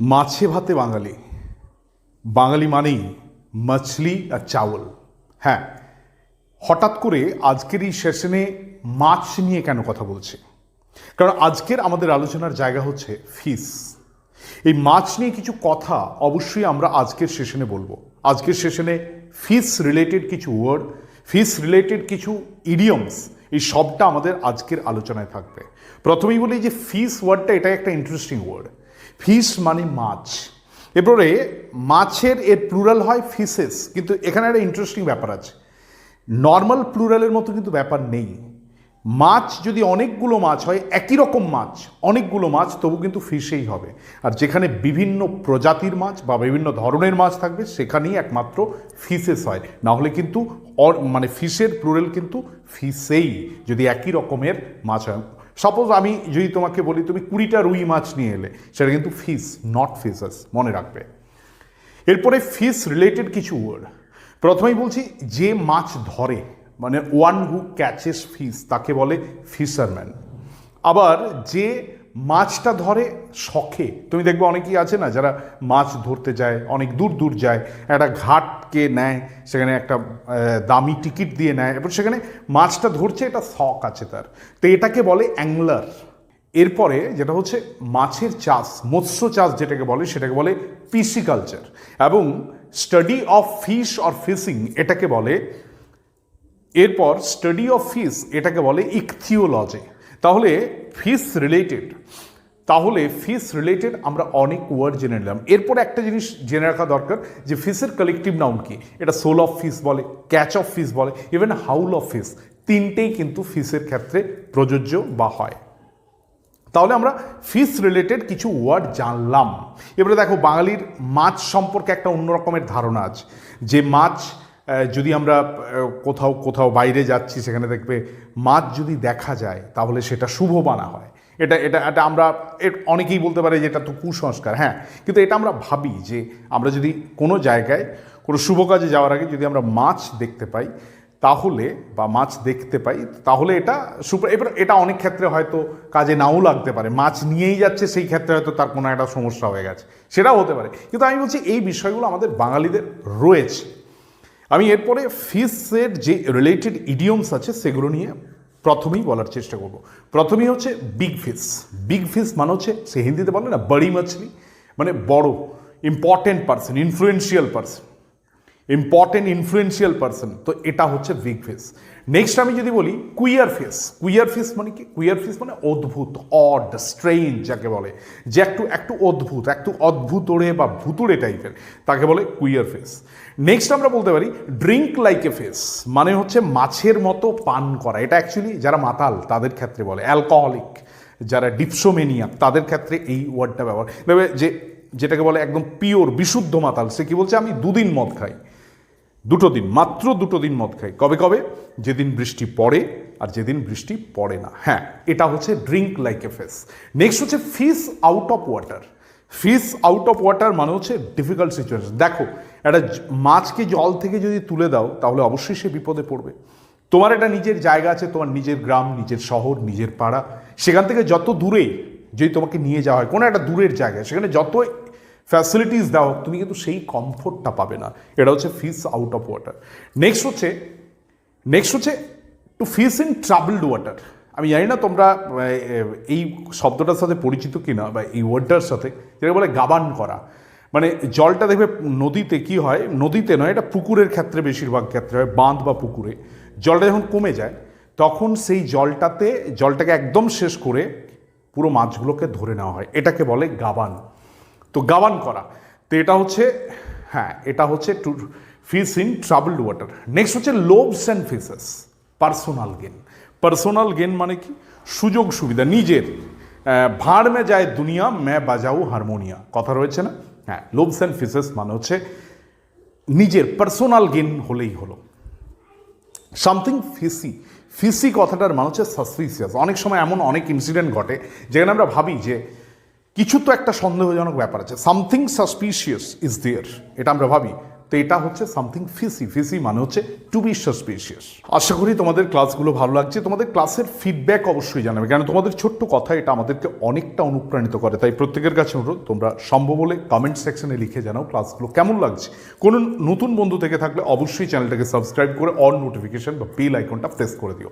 মাছে ভাতে বাঙালি। বাঙালি মানেই মাছলি আর চাওল হ্যাঁ হঠাৎ করে আজকের এই সেশনে মাছ নিয়ে কেন কথা বলছি? কারণ আজকের আমাদের আলোচনার জায়গা হচ্ছে ফিস। এই মাছ নিয়ে কিছু কথা অবশ্যই আমরা আজকের সেশনে বলব। আজকের সেশনে ফিস রিলেটেড কিছু ওয়ার্ড, ফিস রিলেটেড কিছু ইডিয়মস, এই সবটা আমাদের আজকের আলোচনায় থাকবে। প্রথমেই বলি যে ফিস ওয়ার্ডটা এটা একটা ইন্টারেস্টিং ওয়ার্ড। ফিস মানে মাছ। এরপরে মাছের এর প্লুরাল হয় ফিসেস কিন্তু এখানে একটা ইন্টারেস্টিং ব্যাপার আছে। নর্মাল প্লুরালের মতো কিন্তু ব্যাপার নেই। মাছ যদি অনেকগুলো মাছ হয়, একই রকম মাছ, অনেকগুলো মাছ, তবু কিন্তু ফিশেই হবে। আর যেখানে বিভিন্ন প্রজাতির মাছ বা বিভিন্ন ধরনের মাছ থাকবে, সেখানেই একমাত্র ফিসেস হয়। না হলে কিন্তু মানে ফিশের প্লুরাল কিন্তু ফিসেই যদি একই রকমের মাছ হয়। সাপোজ আমি যদি তোমাকে বলি, তুমি কুড়িটা রুই মাছ নিয়ে এলে, সেটা কিন্তু ফিস নট ফিসেস মনে রাখবে। এরপরে ফিস রিলেটেড কিছু ওয়ার্ড প্রথমেই বলছি, যে মাছ ধরে মানে ওয়ান হু ক্যাচেস ফিস তাকে বলে ফিশারম্যান আবার যে মাছটা ধরে শখে। তুমি দেখবে অনেকেই আছে না, যারা মাছ ধরতে যায়, অনেক দূর দূর যায়, একটা ঘাটকে নেয়, সেখানে একটা দামি টিকিট দিয়ে নেয় এবার সেখানে মাছটা ধরছে এটা শখ আছে তার। তো এটাকে বলে অ্যাংলার। এরপরে যেটা হচ্ছে মাছের চাষ, মৎস্য চাষ যেটাকে বলে, সেটাকে বলে পিসিকালচার, এবং study of fish or fishing এটাকে বলে, এরপর স্টাডি অফ ফিশ এটাকে বলে ইকথিওলজি। তাহলে ফিস রিলেটেড তাহলে ফিস রিলেটেড আমরা অনেক ওয়ার্ড জেনে নিলাম। এরপর একটা জিনিস জেনে রাখা দরকার যে ফিসের কালেকটিভ নাউন কি? এটা সোল অফ ফিস বলে ক্যাচ অফ ফিস বলে ইভেন হাউল অফ ফিস তিনটেই কিন্তু ফিসের ক্ষেত্রে প্রযোজ্য বা হয়। তাহলে আমরা ফিস রিলেটেড কিছু ওয়ার্ড জানলাম। এবারে দেখো বাঙালির মাছ সম্পর্কে একটা অন্য রকমের ধারণা আছে। যে মাছ যদি আমরা কোথাও কোথাও বাইরে যাচ্ছি, সেখানে দেখবে মাছ যদি দেখা যায়, তাহলে সেটা শুভ মানা হয়। এটা এটা এটা আমরা অনেকেই বলতে পারে যে এটা তো কুসংস্কার হ্যাঁ। কিন্তু এটা আমরা ভাবি যে আমরা যদি কোনো জায়গায়, কোনো শুভ কাজে যাওয়ার আগে যদি আমরা মাছ দেখতে পাই, তাহলে, বা মাছ দেখতে পাই, তাহলে এটা সুপার এবার এটা অনেক ক্ষেত্রে হয়তো কাজে নাও লাগতে পারে। মাছ নিয়েই যাচ্ছে, সেই ক্ষেত্রে হয়তো তার কোনো একটা সমস্যা হয়ে গেছে। সেটাও হতে পারে। কিন্তু আমি বলছি, এই বিষয়গুলো আমাদের বাঙালিদের রয়েছে। আমি এরপরে ফিসের যে রিলেটেড ইডিয়মস আছে, সেগুলো নিয়ে প্রথমেই বলার চেষ্টা করব। প্রথমেই হচ্ছে বিগ ফিস বিগ ফিস মানে হচ্ছে, সে হিন্দিতে বলে না, বড়ি মাছলি। মানে বড় important person influential person important influential person তো এটা হচ্ছে বিগ ফেস নেক্সট আমি যদি বলি কুইয়ার ফেস কুইয়ার ফেস মানে কি? কুইয়ার ফেস মানে অদ্ভুত অড স্ট্রেঞ্জ যাকে বলে। যে একটু একটু অদ্ভুত, একটু অদ্ভুতরে বা ভুতুড়ে টাইপের তাকে বলে কুইয়ার ফেস নেক্সট আমরা বলতে পারি ড্রিঙ্ক লাইক এ ফেস মানে হচ্ছে মাছের মতো পান করা। এটা অ্যাকচুয়ালি যারা মাতাল, তাদের ক্ষেত্রে বলে। অ্যালকোহলিক যারা ডিপসোমেনিয়া তাদের ক্ষেত্রে এই ওয়ার্ডটা ব্যবহার। তবে যে, যেটাকে বলে একদম পিওর বিশুদ্ধ মাতাল, সে কি বলছে? আমি দুদিন মদ খাই। দুটো দিন, মাত্র দুটো দিন মদ খাই। কবে কবে? যেদিন বৃষ্টি পড়ে আর যেদিন বৃষ্টি পড়ে না। হ্যাঁ এটা হচ্ছে drink like a fish next হচ্ছে fish out of water fish out of water মানে হচ্ছে ডিফিকাল্ট সিচুয়েশন দেখো, একটা মাছকে জল থেকে যদি তুলে দাও, তাহলে অবশ্যই সে বিপদে পড়বে। তোমার একটা নিজের জায়গা আছে, তোমার নিজের গ্রাম, নিজের শহর, নিজের পাড়া। সেখান থেকে যত দূরে যদি তোমাকে নিয়ে যাওয়া হয়, কোনো একটা দূরের জায়গায়, সেখানে যত ফ্যাসিলিটিস দাও, তুমি কিন্তু সেই কমফোর্টটা পাবে না। এটা হচ্ছে fish out of water next হচ্ছে নেক্সট হচ্ছে to fish in troubled water আমি জানি না তোমরা এই শব্দটার সাথে পরিচিত কিনা বা এই ওয়ার্ডটার সাথে যেটা বলে গাবান করা। মানে জলটা দেখবে নদীতে কি হয়, নদীতে নয়, এটা পুকুরের ক্ষেত্রে বেশিরভাগ ক্ষেত্রে হয়, বাঁধ বা পুকুরে। জলটা যখন কমে যায়, তখন সেই জলটাতে, জলটাকে একদম শেষ করে পুরো মাছগুলোকে ধরে নেওয়া হয়। এটাকে বলে গাবান। তো গাবান করা। তো এটা হচ্ছে হ্যাঁ এটা হচ্ছে to fish in troubled water next হচ্ছে loaves and fishes personal gain personal gain মানে কি? সুযোগ সুবিধা, নিজের। ভাঁড় মে যায় দুনিয়া, মে বাজাও হারমোনিয়া। কথা রয়েছে না? হ্যাঁ লোভস অ্যান্ড ফিসেস মানে হচ্ছে নিজের পার্সোনাল গেন হলেই হলো। সামথিং ফিসি ফিসি কথাটার মানে হচ্ছে সাসপিসিয়াস অনেক সময় এমন অনেক ইনসিডেন্ট ঘটে, যেখানে আমরা ভাবি যে কিছু তো একটা সন্দেহজনক ব্যাপার আছে। সামথিং সাসপিশিয়াস ইজ দেয়ার এটা আমরা ভাবি। তো এটা হচ্ছে সামথিং ফিসি ফিসি মানে হচ্ছে টু বি সাসপিশিয়াস আশা করি তোমাদের ক্লাসগুলো ভালো লাগছে। তোমাদের ক্লাসের ফিডব্যাক অবশ্যই জানাবে। কেন? তোমাদের ছোট্ট কথা এটা আমাদেরকে অনেকটা অনুপ্রাণিত করে। তাই প্রত্যেকের কাছে অনুরোধ, তোমরা সম্ভব হলে কমেন্ট সেকশনে লিখে জানাও ক্লাসগুলো কেমন লাগছে। কোনো নতুন বন্ধু থেকে থাকলে অবশ্যই চ্যানেলটাকে সাবস্ক্রাইব করে অল নোটিফিকেশন বা বেল আইকনটা প্রেস করে দিও।